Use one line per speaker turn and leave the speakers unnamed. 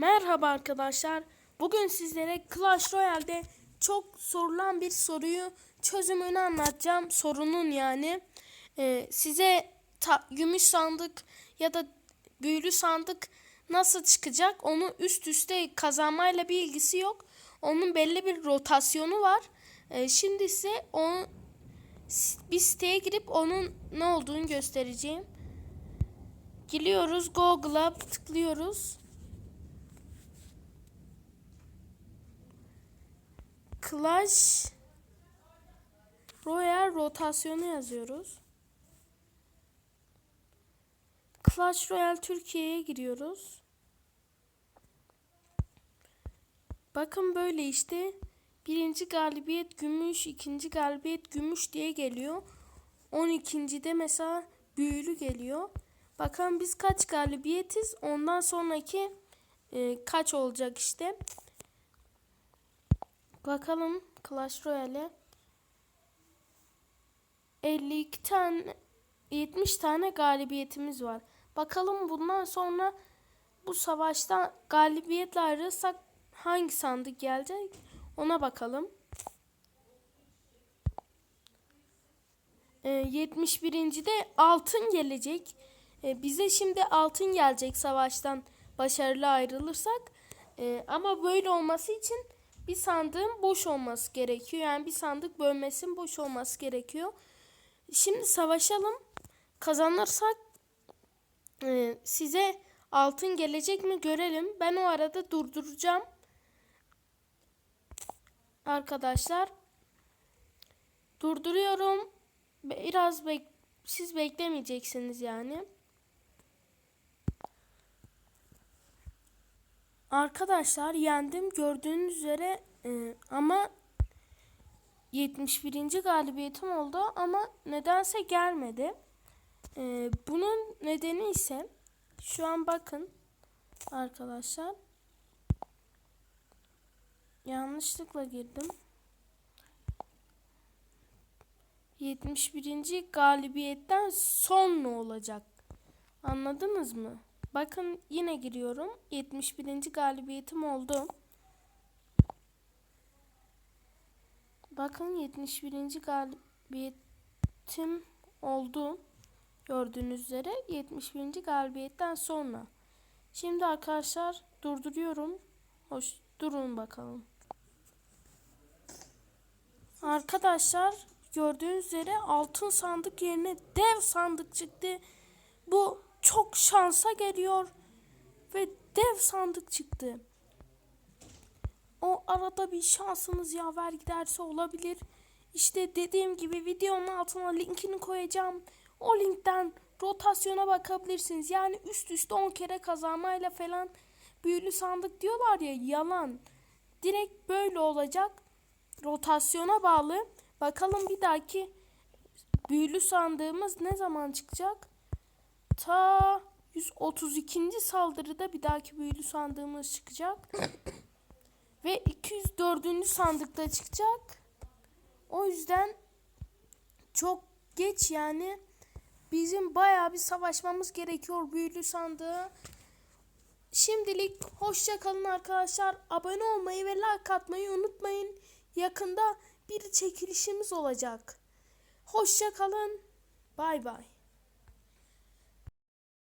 Merhaba arkadaşlar. Bugün sizlere Clash Royale'de çok sorulan bir soruyu çözümünü anlatacağım. Sorunun yani. Ee, size ta- gümüş sandık ya da büyülü sandık nasıl çıkacak onu üst üste kazanmayla bir ilgisi yok. Onun belli bir rotasyonu var. Ee, şimdi size onu bir siteye girip onun ne olduğunu göstereceğim. Giriyoruz Google'a tıklıyoruz. Clash Royale rotasyonu yazıyoruz. Clash Royale Türkiye'ye giriyoruz. Bakın böyle işte birinci galibiyet gümüş, ikinci galibiyet gümüş diye geliyor. 12. de mesela büyülü geliyor. Bakalım biz kaç galibiyetiz? Ondan sonraki e, kaç olacak işte. Bakalım Clash Royale. 52 tane 70 tane galibiyetimiz var. Bakalım bundan sonra bu savaşta galibiyetle ayrılırsak hangi sandık gelecek? Ona bakalım. Ee, 71. de altın gelecek. Ee, bize şimdi altın gelecek savaştan başarılı ayrılırsak. Ee, ama böyle olması için bir sandığın boş olması gerekiyor. Yani bir sandık bölmesinin boş olması gerekiyor. Şimdi savaşalım. Kazanırsak e, size altın gelecek mi görelim. Ben o arada durduracağım. Arkadaşlar durduruyorum. Biraz bek siz beklemeyeceksiniz yani. Arkadaşlar yendim gördüğünüz üzere e, ama 71. galibiyetim oldu ama nedense gelmedi. E, bunun nedeni ise şu an bakın arkadaşlar yanlışlıkla girdim. 71. galibiyetten sonra olacak. Anladınız mı? Bakın yine giriyorum. 71. galibiyetim oldu. Bakın 71. galibiyetim oldu. Gördüğünüz üzere 71. galibiyetten sonra. Şimdi arkadaşlar durduruyorum. Hoş durun bakalım. Arkadaşlar gördüğünüz üzere altın sandık yerine dev sandık çıktı. Bu çok şansa geliyor ve dev sandık çıktı. O arada bir şansınız yaver giderse olabilir. İşte dediğim gibi videonun altına linkini koyacağım. O linkten rotasyona bakabilirsiniz. Yani üst üste 10 kere kazanmayla falan büyülü sandık diyorlar ya yalan. Direkt böyle olacak. Rotasyona bağlı. Bakalım bir dahaki büyülü sandığımız ne zaman çıkacak? Ta 132. saldırıda bir dahaki büyülü sandığımız çıkacak. Ve 204. sandıkta çıkacak. O yüzden çok geç yani bizim bayağı bir savaşmamız gerekiyor büyülü sandığı. Şimdilik hoşça kalın arkadaşlar. Abone olmayı ve like atmayı unutmayın. Yakında bir çekilişimiz olacak. Hoşça kalın. Bay bay.